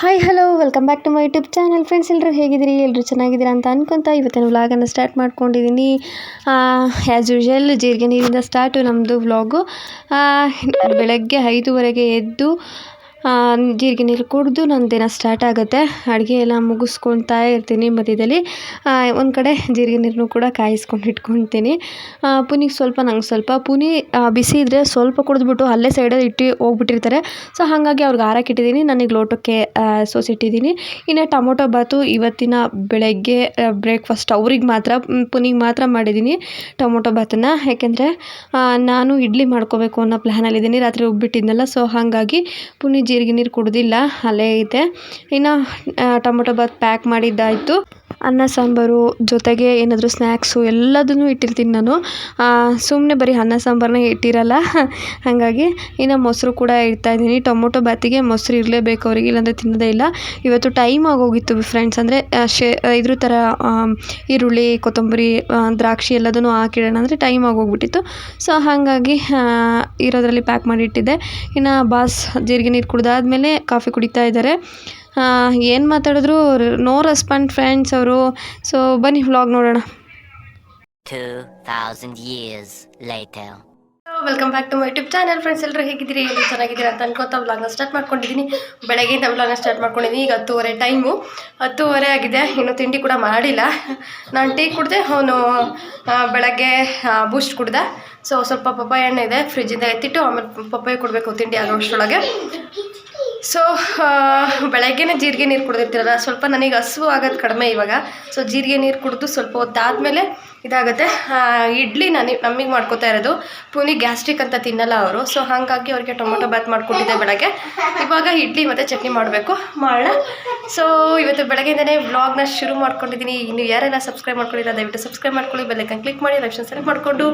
Hi hello welcome back to my YouTube channel friends ಎಲ್ಲರೂ ಹೇಗಿದ್ದೀರಿ? ಎಲ್ಲರೂ ಚೆನ್ನಾಗಿದ್ದೀರಾ ಅಂತ ಅನ್ಕೊತ ಇವತ್ತಿನ ವ್ಲಾಗನ್ನು ಸ್ಟಾರ್ಟ್ ಮಾಡ್ಕೊಂಡಿದ್ದೀನಿ. ಆ್ಯಸ್ ಯೂಶುವಲ್ ಜೀರಿಗೆ ನೀರಿಂದ ಸ್ಟಾರ್ಟು ನಮ್ಮದು ವ್ಲಾಗು ಬೆಳಗ್ಗೆ ಐದುವರೆಗೆ ಎದ್ದು ಜೀರಿಗೆ ನೀರು ಕುಡಿದು ನನ್ನ ದಿನ ಸ್ಟಾರ್ಟ್ ಆಗುತ್ತೆ. ಅಡುಗೆ ಎಲ್ಲ ಮುಗಿಸ್ಕೊಳ್ತಾ ಇರ್ತೀನಿ ಮಧ್ಯದಲ್ಲಿ. ಒಂದು ಕಡೆ ಜೀರಿಗೆ ನೀರನ್ನು ಕೂಡ ಕಾಯಿಸ್ಕೊಂಡು ಇಟ್ಕೊತೀನಿ ಪುನಿಗೆ ಸ್ವಲ್ಪ, ನಂಗೆ ಸ್ವಲ್ಪ. ಪುನಿ ಬಿಸಿ ಇದ್ದರೆ ಸ್ವಲ್ಪ ಕುಡಿದ್ಬಿಟ್ಟು ಅಲ್ಲೇ ಸೈಡಲ್ಲಿ ಇಟ್ಟು ಹೋಗ್ಬಿಟ್ಟಿರ್ತಾರೆ. ಸೊ ಹಾಗಾಗಿ ಅವ್ರಿಗೆ ಆರಕ್ಕೆ ಇಟ್ಟಿದ್ದೀನಿ. ನನಗೆ ಲೋಟಕ್ಕೆ ಸೋಸಿಟ್ಟಿದ್ದೀನಿ ಇನ್ನು ಟೊಮೊಟೊ ಬಾತು ಇವತ್ತಿನ ಬೆಳಗ್ಗೆ ಬ್ರೇಕ್ಫಾಸ್ಟ್ ಅವ್ರಿಗೆ ಮಾತ್ರ ಪುನಿಗೆ ಮಾತ್ರ ಮಾಡಿದ್ದೀನಿ ಟೊಮೊಟೊ ಬಾತನ್ನು. ಯಾಕೆಂದರೆ ನಾನು ಇಡ್ಲಿ ಮಾಡ್ಕೋಬೇಕು ಅನ್ನೋ ಪ್ಲ್ಯಾನಲ್ಲಿದ್ದೀನಿ ರಾತ್ರಿ ಉಬ್ಬಿಟ್ಟಿದ್ನಲ್ಲ ಸೊ ಹಾಗಾಗಿ ಪುನಿ ಜೀರಿಗೆ ನೀರು ಕುಡಿದಿಲ್ಲ ಅಲ್ಲೇ ಐತೆ. ಇನ್ನು ಟೊಮೊಟೊ ಬಾತ್ ಪ್ಯಾಕ್ ಮಾಡಿದ್ದಾಯಿತು. ಅನ್ನ, ಸಾಂಬಾರು ಜೊತೆಗೆ ಏನಾದರೂ ಸ್ನ್ಯಾಕ್ಸು ಎಲ್ಲದನ್ನು ಇಟ್ಟಿರ್ತೀನಿ ನಾನು. ಸುಮ್ಮನೆ ಬರೀ ಅನ್ನ ಸಾಂಬಾರನ್ನ ಇಟ್ಟಿರಲ್ಲ. ಹಾಗಾಗಿ ಇನ್ನು ಮೊಸರು ಕೂಡ ಇಡ್ತಾ ಇದ್ದೀನಿ. ಟೊಮೊಟೊ ಬಾತಿಗೆ ಮೊಸರು ಇರಲೇಬೇಕು ಅವರಿಗೆ, ಇಲ್ಲಾಂದರೆ ತಿನ್ನೋದೇ ಇಲ್ಲ. ಇವತ್ತು ಟೈಮ್ ಆಗೋಗಿತ್ತು ಫ್ರೆಂಡ್ಸ್ ಅಂದರೆ ಶೇ, ಇದ್ರ ಥರ ಈರುಳ್ಳಿ, ಕೊತ್ತಂಬರಿ ದ್ರಾಕ್ಷಿ ಎಲ್ಲದನ್ನು ಹಾಕಿಡೋಣ ಅಂದರೆ ಟೈಮ್ ಆಗೋಗ್ಬಿಟ್ಟಿತ್ತು. ಸೊ ಹಾಗಾಗಿ ಇರೋದರಲ್ಲಿ ಪ್ಯಾಕ್ ಮಾಡಿ ಇಟ್ಟಿದ್ದೆ. ಇನ್ನು ಬಾಸ್ ಜೀರಿಗೆ ನೀರು ಕುಡಿದಾದ್ಮೇಲೆ ಕಾಫಿ ಕುಡಿತಾ ಇದ್ದಾರೆ ಏನು ಮಾತಾಡಿದ್ರು ನೋ ರೆಸ್ಪಾಂಡ್ ಫ್ರೆಂಡ್ಸ್ ಅವರು. ಸೊ ಬನ್ನಿ ವ್ಲಾಗ್ ನೋಡೋಣ. 2,000 years later. Welcome back to my YouTube channel friends ಎಲ್ಲರೂ ಹೇಗಿದ್ದೀರಿ? ಎಲ್ಲರೂ ಚೆನ್ನಾಗಿದ್ದೀರಾ ಅಂತ ಅನ್ಕೋತಾ ವ್ಲಾಗ್ನ ಸ್ಟಾರ್ಟ್ ಮಾಡ್ಕೊಂಡಿದ್ದೀನಿ. ಬೆಳಗ್ಗೆಯಿಂದ ವ್ಲಾಗ್ನ ಸ್ಟಾರ್ಟ್ ಮಾಡ್ಕೊಂಡಿದ್ದೀನಿ. ಈಗ ಹತ್ತುವರೆ ಟೈಮು ಹತ್ತುವರೆ ಆಗಿದೆ. ಇನ್ನೂ ತಿಂಡಿ ಕೂಡ ಮಾಡಿಲ್ಲ. ನಾನು ಟೀ ಕುಡಿದೆ ಅವನು ಬೆಳಗ್ಗೆ ಬೂಸ್ಟ್ ಕುಡ್ದೆ. ಸೊ ಸ್ವಲ್ಪ ಪಪ್ಪಾಯ ಹಣ್ಣು ಇದೆ. ಫ್ರಿಜ್ಜಿಂದ ಎತ್ತಿಟ್ಟು ಆಮೇಲೆ ಪಪ್ಪಾಯ ಕೊಡಬೇಕು ತಿಂಡಿ ಆಗೋಷ್ಟರೊಳಗೆ. ಸೊ ಬೆಳಗ್ಗೆನೇ ಜೀರಿಗೆ ನೀರು ಕುಡಿದಿರ್ತೀರಲ್ಲ, ಸ್ವಲ್ಪ ನನಗೆ ಹಸಿವು ಆಗೋದು ಕಡಿಮೆ ಇವಾಗ. ಸೊ ಜೀರಿಗೆ ನೀರು ಕುಡಿದು ಸ್ವಲ್ಪ ಹೊತ್ತಾದಮೇಲೆ ಇದಾಗುತ್ತೆ. ಇಡ್ಲಿ ನಾನು ನಮಗೆ ಮಾಡ್ಕೋತಾ ಇರೋದು. ಪುನಿ ಗ್ಯಾಸ್ಟ್ರಿಕ್ ಅಂತ ತಿನ್ನಲ್ಲ ಅವರು. ಸೊ ಹಾಗಾಗಿ ಅವ್ರಿಗೆ ಟೊಮೊಟೊ ಬಾತ್ ಮಾಡಿಕೊಟ್ಟಿದ್ದೆ ಬೆಳಗ್ಗೆ. ಇವಾಗ ಇಡ್ಲಿ ಮತ್ತು ಚಟ್ನಿ ಮಾಡಬೇಕು. ಮಾಡೋಣ ಸೊ ಇವತ್ತು ಬೆಳಗ್ಗೆಯಿಂದನೇ ವ್ಲಾಗ್ನ ಶುರು ಮಾಡ್ಕೊಂಡಿದ್ದೀನಿ ಇನ್ನು ಯಾರೆಲ್ಲ ಸಬ್ಸ್ಕ್ರೈಬ್ ಮಾಡ್ಕೊಂಡಿಲ್ಲ ದಯವಿಟ್ಟು ಸಬ್ಸ್ಕ್ರೈಬ್ ಮಾಡ್ಕೊಳ್ಳಿ. ಬೆಲ್ಲೈಕನ್ ಕ್ಲಿಕ್ ಮಾಡಿ ಲಕ್ಷಣ ಸೆಲೆಕ್ಟ್ ಮಾಡಿಕೊಂಡು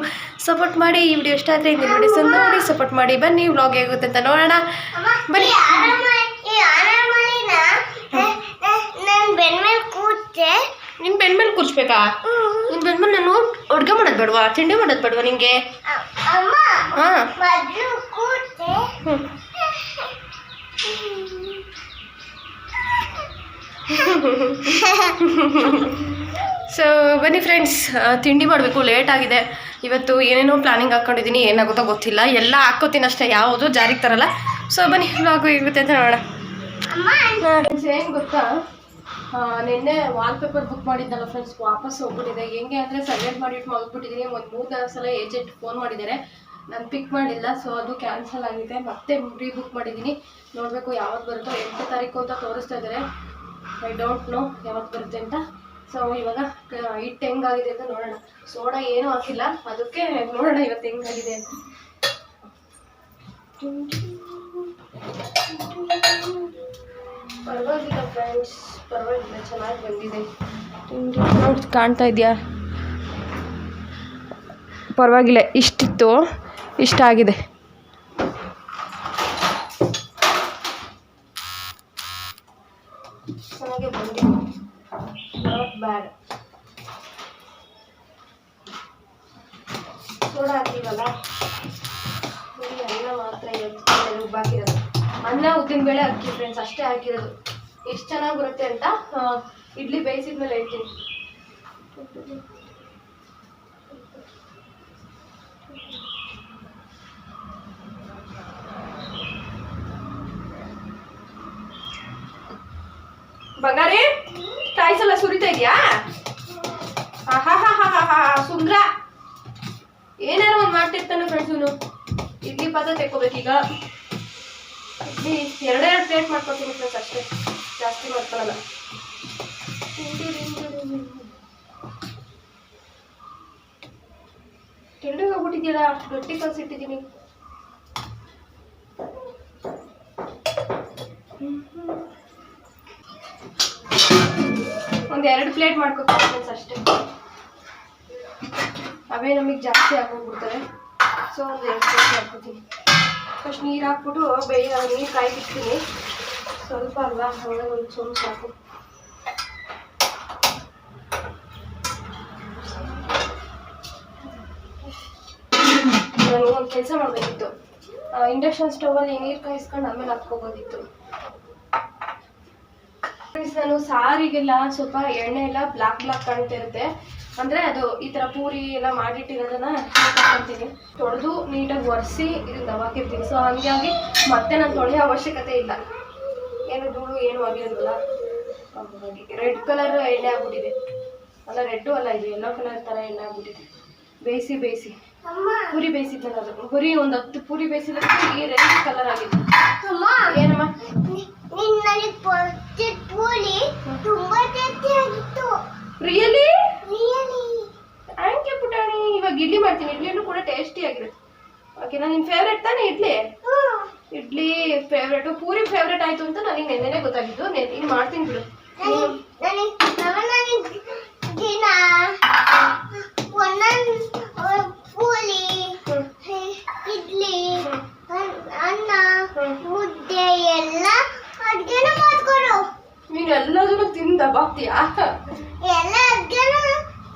ಸಪೋರ್ಟ್ ಮಾಡಿ. ಈ ವಿಡಿಯೋ ಇಷ್ಟ ಆದರೆ ನೋಡಿ ವಿಡಿಯೋಸ್ ನೋಡಿ ಸಪೋರ್ಟ್ ಮಾಡಿ. ಬನ್ನಿ ವ್ಲಾಗ್ ಹೇಗುತ್ತೆ ಅಂತ ನೋಡೋಣ. ಬನ್ನಿ. ಕೂತೆ ನಿನ್ ಬೆನ್ ಮೇಲೆ ಕೂರ್ಸ್ಬೇಕಾ? ನಿನ್ ಬೆನ್ ಮೇಲೆ ನಾನು ಅಡುಗೆ ಮಾಡೋದು ಬೇಡವಾ? ತಿಂಡಿ ಮಾಡೋದು ಬೇಡವಾ ಹ್ಮ್. ಸೊ ಬನ್ನಿ ಫ್ರೆಂಡ್ಸ್ ತಿಂಡಿ ಮಾಡಬೇಕು. ಲೇಟ್ ಆಗಿದೆ. ಇವತ್ತು ಏನೇನೋ ಪ್ಲಾನಿಂಗ್ ಹಾಕ್ಕೊಂಡಿದ್ದೀನಿ ಏನಾಗುತ್ತೋ ಗೊತ್ತಿಲ್ಲ. ಎಲ್ಲ ಹಾಕೋತೀನಿ ಅಷ್ಟೇ. ಯಾವುದು ಜಾರಿಗೆ ತರಲ್ಲ. ಸೊ ಬನ್ನಿ ವ್ಲಾಗು ಇರುತ್ತೆ ಅಂತ ನೋಡೋಣ. ಏನು ಗೊತ್ತಾ? ನಿನ್ನೆ ವಾಲ್ಪೇಪರ್ ಬುಕ್ ಮಾಡಿದ್ದಲ್ಲ ಫ್ರೆಂಡ್ಸ್ ವಾಪಸ್ ಹೋಗ್ಬಿಟ್ಟಿದೆ. ಹೆಂಗೆ ಅಂದರೆ ಸಬ್ಮಿಟ್ ಮಾಡಿಟ್ಟು ಮಗ್ಬಿಟ್ಟಿದ್ದೀನಿ ಒಂದು ಮೂರು ಸಲ ಏಜೆಂಟ್ ಫೋನ್ ಮಾಡಿದ್ದಾರೆ. ನಾನು ಪಿಕ್ ಮಾಡಿಲ್ಲ ಸೊ ಅದು ಕ್ಯಾನ್ಸಲ್ ಆಗಿದೆ. ಮತ್ತೆ ರೀ ಬುಕ್ ಮಾಡಿದ್ದೀನಿ ನೋಡಬೇಕು ಯಾವಾಗ ಬರುತ್ತೋ. ಎಂಟು ತಾರೀಕು ಅಂತ ತೋರಿಸ್ತಾ ಇದ್ದಾರೆ ಐ ಡೋಂಟ್ ನೋ ಯಾವತ್ತು ಬರುತ್ತೆ ಅಂತ. ಸೊ ಇವಾಗ ಹಿಟ್ಟು ಹೆಂಗಾಗಿದೆ ಅಂತ ನೋಡೋಣ. ಸೋಡಾ ಏನೂ ಹಾಕಿಲ್ಲ. ಅದಕ್ಕೆ ನೋಡೋಣ ಇವತ್ತು ಹೆಂಗಾಗಿದೆ ಅಂತ. ಪರವಾಗಿಲ್ಲ ಫ್ರೆಂಡ್ಸ್ ಪರವಾಗಿಲ್ಲ ಚೆನ್ನಾಗಿ ಬಂದಿದೆ. ನೋಡಿ ಕಾಣ್ತಾ ಇದೆಯಾ? ಪರವಾಗಿಲ್ಲ ಇಷ್ಟಿತ್ತು ಇಷ್ಟ ಆಗಿದೆ ಚೆನ್ನಾಗಿ ಬಂದಿದೆ. ನಾಟ್ ಬ್ಯಾಡ್ ಸೋಡಾ ಹಾಕಿವಲ್ಲ ಅನ್ನ ಉದ್ದಿನಬೇಳೆ ಅಕ್ಕಿ ಫ್ರೆಂಡ್ಸ್ ಅಷ್ಟೇ ಹಾಕಿರೋದು. ಎಷ್ಟು ಚೆನ್ನಾಗಿ ಬರುತ್ತೆ ಅಂತ ಇಡ್ಲಿ ಬೇಯಿಸಿದ ಮೇಲೆ ಹೇಳ್ತೀನಿ. ಬಂಗಾರಿ ಕಾಯಿಸಲ್ಲ ಸುರಿತಾ ಇದೆಯಾ? ಸುಂದ್ರ. ಏನಾರು ಒಂದು ಮಾಡ್ತಿರ್ತಾನೆ ಫ್ರೆಂಡ್ಸ್ ಇಡ್ಲಿ ಪಾತ್ರ ತೆಕ್ಕೋಬೇಕೀಗ. ಎರಡೆರಡು ಪ್ಲೇಟ್ ಮಾಡ್ಕೊತೀನಿ ಫ್ರೆಂಡ್ಸ್ ಅಷ್ಟೇ. ಜಾಸ್ತಿ ಮಾಡ್ಕೊಳಲ್ಲ. ತಿಂಡಿಗೆ ಹೋಗ್ಬಿಟ್ಟಿದ್ಯಲ್ಲ ಗಟ್ಟಿ ಕಲ್ಸಿಟ್ಟಿದ್ದೀನಿ ಒಂದು ಎರಡು ಪ್ಲೇಟ್ ಮಾಡ್ಕೊತೀನಿ ಫ್ರೆಂಡ್ಸ್ ಅಷ್ಟೇ. ಅವೇ ನಮಗೆ ಜಾಸ್ತಿ ಆಗೋಗ್ಬಿಡ್ತಾರೆ ಸೊ ಒಂದು ಎರಡು ಪ್ಲೇಟ್ ಮಾಡ್ಕೊತೀನಿ. ಫಸ್ಟ್ ನೀರು ಹಾಕ್ಬಿಟ್ಟು ಬೆಳಿ ನೀರು ಕಾಯ್ಬಿಡ್ತೀನಿ. ಸ್ವಲ್ಪ ಅಲ್ಲ ಒಳಗೆ ಒಂದು ಸ್ವಲ್ಪ ಸಾಕು. ನಾನು ಒಂದು ಕೆಲಸ ಮಾಡಬೇಕಿತ್ತು. ಇಂಡಕ್ಷನ್ ಸ್ಟವಲ್ಲಿ ನೀರು ಕಾಯಿಸ್ಕೊಂಡು ಆಮೇಲೆ ಹಾಕ್ಕೋಬೋದಿತ್ತು ನಾನು ಸಾರಿಗೆಲ್ಲ ಸ್ವಲ್ಪ ಎಣ್ಣೆ ಎಲ್ಲ ಬ್ಲಾಕ್ ಬ್ಲಾಕ್ ಕಾಣ್ತಾ ಇರುತ್ತೆ. ಅಂದರೆ ಅದು ಈ ಥರ ಪೂರಿ ಎಲ್ಲ ಮಾಡಿಟ್ಟಿರೋದನ್ನ ಹಾಕೊಂತೀನಿ ತೊಳೆದು ನೀಟಾಗಿ ಒರೆಸಿ ಇದನ್ನ ದವಾಕಿರ್ತೀನಿ ಸೊ ಹಂಗಾಗಿ ಮತ್ತೆ ನಾನು ತೊಳೆಯೋ ಅವಶ್ಯಕತೆ ಇಲ್ಲ. ಏನು ಧೂಳು ಏನು ಆಗಿರೋದಿಲ್ಲ ಹಾಗಾಗಿ ರೆಡ್ ಕಲರ್ ಎಣ್ಣೆ ಆಗ್ಬಿಟ್ಟಿದೆ. ಅಲ್ಲ ರೆಡ್ಡು ಅಲ್ಲ ಇದು ಯೆಲ್ಲೋ ಕಲರ್ ಥರ ಎಣ್ಣೆ ಆಗ್ಬಿಟ್ಟಿದೆ. ಬೇಯಿಸಿ ಬೇಯಿಸಿ. ಅಮ್ಮ ಪೂರಿ ಬೇಯಿಸಿದ್ನಲ್ಲ ಅದು. ಪುರಿ ಒಂದು ಹತ್ತು ಪೂರಿ ಬೇಯಿಸಿದ ಈ ರೆಡ್ ಕಲರ್ ಆಗಿದೆ ಅಮ್ಮ ಏನಮ್ಮ? ಪೂರಿ ತುಂಬಾ ರಿಯಲಿ ಪುಟಾಣಿ ಇವಾಗ ಇಡ್ಲಿ ಮಾಡ್ತೀನಿ. ಇಡ್ಲಿನೂ ಕೂಡ ಟೇಸ್ಟಿ ಆಗಿರುತ್ತೆ. ಓಕೆನಾ ನಿನ್ನ ಫೇವ್ರೇಟ್ ತಾನೇ ಇಡ್ಲಿ? ಇಡ್ಲಿ ಫೇವ್ರೆಟು ಪೂರಿ ಫೇವ್ರೇಟ್ ಆಯ್ತು ಅಂತ ನನಗೆ ನೆನ್ನೆನೆ ಗೊತ್ತಾಗಿದ್ದು. ನೆನ್ನೆ ಮಾಡ್ತೀನಿ ಬಿಡು ನೀನು ನನಗೆ ನನಗೆ ದಿನ ಒಂದೊಂದು ಪೂರಿ ಹ್ಮ್. ಇಡ್ಲಿ ಅನ್- ಅನ್ನ ಹ್ಮ್. ಮುದ್ದೆ ಎಲ್ಲ ಅಡ್ಗೆನ ಮಾಡ್ಕೊಡು ನೀನು ಎಲ್ಲದನ್ನು ತಿಂದ ಬಾಕ್ತೀಯಾ ಎಲ್ಲ ಅಡ್ಗೆನ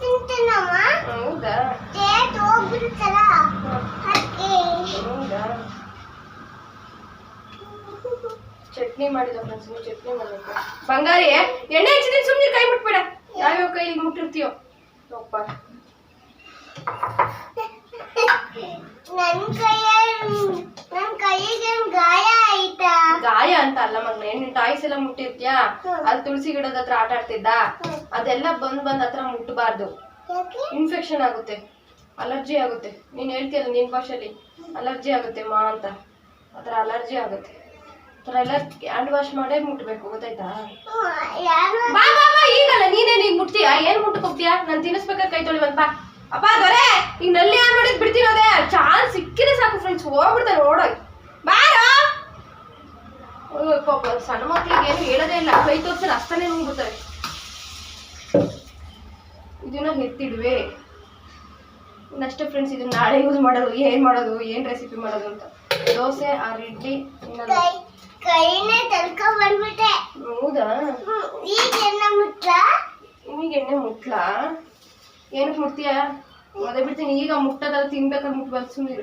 ತಿಂತೀನಮ್ಮ ಹೌದಾ ಟೇಸ್ಟ್ ಹೋಗ್ಬಿಡುತ್ತಲ್ಲ ಹ್ಮ್. ಅದಕ್ಕೆ ಹೌದಾ ಚಟ್ನಿ ಮಾಡಿದ ಫ್ರೆಂಡ್ಸ್ ನೀವು ಚಟ್ನಿ ಮಾಡಬೇಕು ಬಂಗಾರಿ ಎಣ್ಣೆ ಹಚ್ಚಿದ್ದೀನಿ ಸುಮ್ಮನೆ ಕೈ ಮುಟ್ಬೇಡ ಯಾವ್ಯಾವ ಕೈ ಮುಟ್ಟಿರ್ತೀಯೋ ಅಪ್ಪ ನನ್ ಕೈಯ ನನ್ ಕೈಗೆ ಗಾಯ ಆಯ್ತಾ ಗಾಯ ಅಂತ ಅಲ್ಲ ಮಗ್ನ ನಿನ್ ಟಾಯ್ಸ್ ಎಲ್ಲ ಮುಟ್ಟಿರ್ತೀಯಾ ಹ್ಮ್. ಅಲ್ಲಿ ತುಳಸಿ ಗಿಡದ ಹತ್ರ ಆಟ ಆಡ್ತಿದ್ದ ಹ್ಮ್. ಅದೆಲ್ಲ ಬಂದ್ ಬಂದ್ ಹತ್ರ ಯಾಕೆ ಇನ್ಫೆಕ್ಷನ್ ಆಗುತ್ತೆ. ಅಲರ್ಜಿ ಆಗುತ್ತೆ. ನೀನ್ ಹೇಳ್ತೀಯಲ್ಲ ನಿನ್ ಭಾಷೆಯಲ್ಲಿ? ಅಲರ್ಜಿ ಆಗುತ್ತೆ ಮಾ ಅಂತ. ಆ ಅಲರ್ಜಿ ಆಗುತ್ತೆ. ಆ ಥರ ಎಲ್ಲ ಹ್ಯಾಂಡ್ ವಾಶ್ ಮಾಡೇ ಮುಟ್ಬೇಕು, ಗೊತ್ತಾಯ್ತಾ? ಈಗಲ್ಲ ನೀನೇ ನೀನ್ ಮುಟ್ತೀಯಾ? ಏನ್ ಮುಟ್ಟಕ್ ಹೋಗ್ತೀಯಾ? ನಾನು ತಿನ್ನಿಸ್ಬೇಕಾದ್ರೆ ಕೈ ತೊಳಿ ಬಾ. ಅಪ್ಪ ದೊರೆ, ಈಗ ನಲ್ಲಿ ಆನ್ ಮಾಡಿದ್ ಬಿಡ್ತೀನಿ ಅದೇ ಚಾನ್ಸ್ ಸಿಕ್ಕಿದ್ರೆ ಸಾಕು ಫ್ರೆಂಡ್ಸ್ ಹೋಗ್ಬಿಡ್ತಾರೆ ಓಡೋಗಿ ಬಾರೋ. ಪಾಪ, ಸಣ್ಣ ಮಕ್ಳಿಗೆ ಏನು ಹೇಳೋದೇ ಇಲ್ಲ. ಕೈ ತೋರ್ಸಲ್ಲ ಅಷ್ಟನೇ ನುಂಗ್ಬಿಡ್ತಾರೆ. ಇದನ್ನ ಎತ್ತಿಡ್ವೆ. ಇನ್ನಷ್ಟೇ ಫ್ರೆಂಡ್ಸ್ ಇದನ್ನ ನಾಳೆ ಯೂಸ್ ಮಾಡೋದು ಏನ್ ಮಾಡೋದು ಏನ್ ರೆಸಿಪಿ ಮಾಡೋದು ಅಂತ. ದೋಸೆ ಆರ್ ಇಡ್ಲಿ ಕೈನೇ ತಳ್ಕ ಬಂದ್ಬಿಟ್ಟೆ. ಹೌದಾ? ಈಗ ಎಣ್ಣೆ ಮುಟ್ಲ? ನಿಮಗೆ ಎಣ್ಣೆ ಮುಟ್ಲ? ಏನಕ್ಕೆ ಮುಟ್ತೀಯ? ಅದೇ ಬಿಡ್ತೀನಿ ಈಗ ಮುಟ್ಟದಲ್ಲ ತಿನ್ಬೇಕಾದ್ರೆ ಮುಟ್ಬಾರ್ದು ಸುಮ್ಮನೆ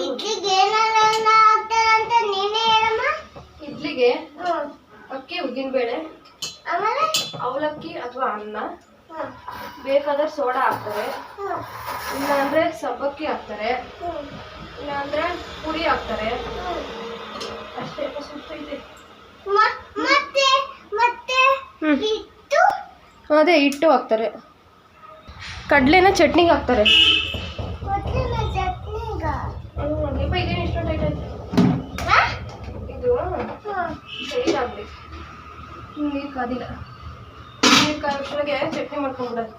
ಇಡ್ಲಿಗೆ ಏನೆಲ್ಲ ಹಾಕ್ತಾರಂತ ನೀನೇ ಹೇಳಮ್ಮ ಇಡ್ಲಿಗೆ ಹ್ಮ್. ಅಕ್ಕಿ ಉದ್ದಿನಬೇಳೆ ಆಮೇಲೆ? ಅವಲಕ್ಕಿ ಅಥವಾ ಅನ್ನ. ಬೇಕಾದ್ರೆ ಸೋಡಾ ಹಾಕ್ತಾರೆ. ಇಲ್ಲಾಂದ್ರೆ ಸಬ್ಬಕ್ಕಿ ಹಾಕ್ತಾರೆ. ಇಲ್ಲಾಂದ್ರೆ ಪುರಿ ಹಾಕ್ತಾರೆ. ಅಷ್ಟೇ ಸುತ್ತೈತೆ ಅದೇ ಹಿಟ್ಟು ಹಾಕ್ತಾರೆ. ಕಡಲೆನ ಚಟ್ನಿಗೆ ಹಾಕ್ತಾರೆ? ಇದು? ಸರಿ ಸೈಡ್ ಆಗ್ಲಿ. ನೀರು ಕಾದಿಲ್ಲ ನೀರು ಕಾಯೋಷ್ಟ್ರೊಳಗೆ ಚಟ್ನಿ ಮಾಡ್ಕೊಂಡ್ಬಿಡೋದು